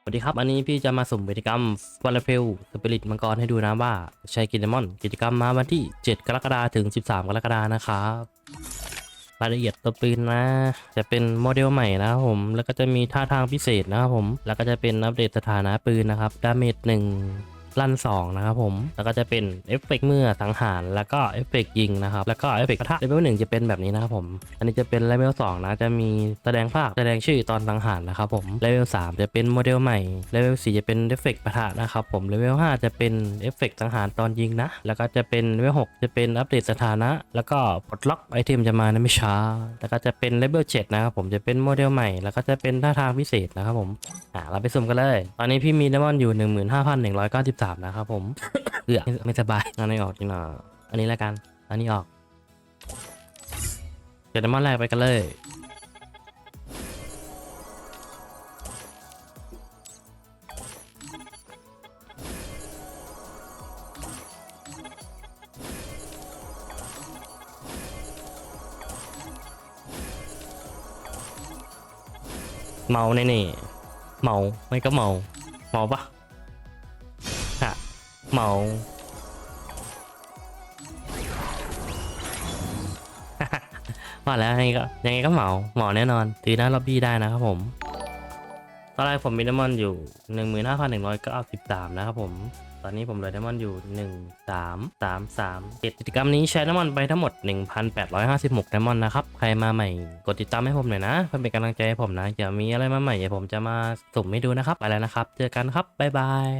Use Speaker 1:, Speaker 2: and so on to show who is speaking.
Speaker 1: สวัสดีครับ อันนี้พี่จะมาสุ่มกิจกรรมวอลเพลสปิริตมังกรให้ดูนะว่าใช้กินเดมอน กิจกรรมมาวันที่ 7 กรกฎาคมถึง 13 กรกฎาคมนะครับรายละเอียดตัวปืนนะ จะเป็นโมเดลใหม่นะครับผม แล้วก็จะมีท่าทางพิเศษนะครับผม แล้วก็จะเป็นอัปเดตสถานะปืนนะครับ ดาเมจหนึ่ง ลั่น2นะครับผมแล้วก็จะเป็นเอฟเฟกต์เมื่อสังหารแล้วก็เอฟเฟกต์ยิงนะครับแล้วก็เอฟเฟกต์ปะทะเลเวลหนึ่งจะเป็นแบบนี้นะครับผมอันนี้จะเป็นเลเวล2นะจะมีแสดงภาคแสดงชื่อตอนสังหารนะครับผมเลเวล3จะเป็นโมเดลใหม่เลเวล4จะเป็นเอฟเฟกต์ปะทะนะครับผมเลเวล5จะเป็นเอฟเฟกต์สังหารตอนยิงนะแล้วก็จะเป็นเลเวล6จะเป็นอัปเดตสถานะ แล้วก็ปลดล็อกไอเทมจะมาในไม่ช้า แล้วก็จะเป็นเลเวล7นะครับผมจะเป็นโมเดลใหม่ แล้วก็จะเป็นท่าทางพิเศษนะครับผมอ่าเราไปสุ่มกันเลย ตอนนี้พี่มีเลมอนอยู่ 15,193นะครับผมเอือไม่สบายงานไม่ออกจริงหนาอันนี้แล้วกัน อันนี้ออกเดี๋ยวเลมอนแรกไปกันเลยเมาแน่ๆเมาไม่ก็เมา เมาปะ เมาว่าแล้วยังไงก็ยังไงก็เหมาเหมาแน่นอนตีหน้าล็อบบี้ได้นะครับผม ตอนแรกผมมีน้ำมันอยู่15,193นะครับผมตอนนี้ผมเหลือน้ำมันอยู่1 3 3 3 7กิจกรรมนี้ใช้น้ำมันไปทั้งหมด1,856น้ำมันนะครับใครมาใหม่กดติดตามให้ผมหน่อยนะเพื่อเป็นกำลังใจให้ผมนะจะมีอะไรมาใหม่เดี๋ยวผมจะมาสุ่มให้ดูนะครับไปแล้วนะครับ เจอกันครับบ๊ายบาย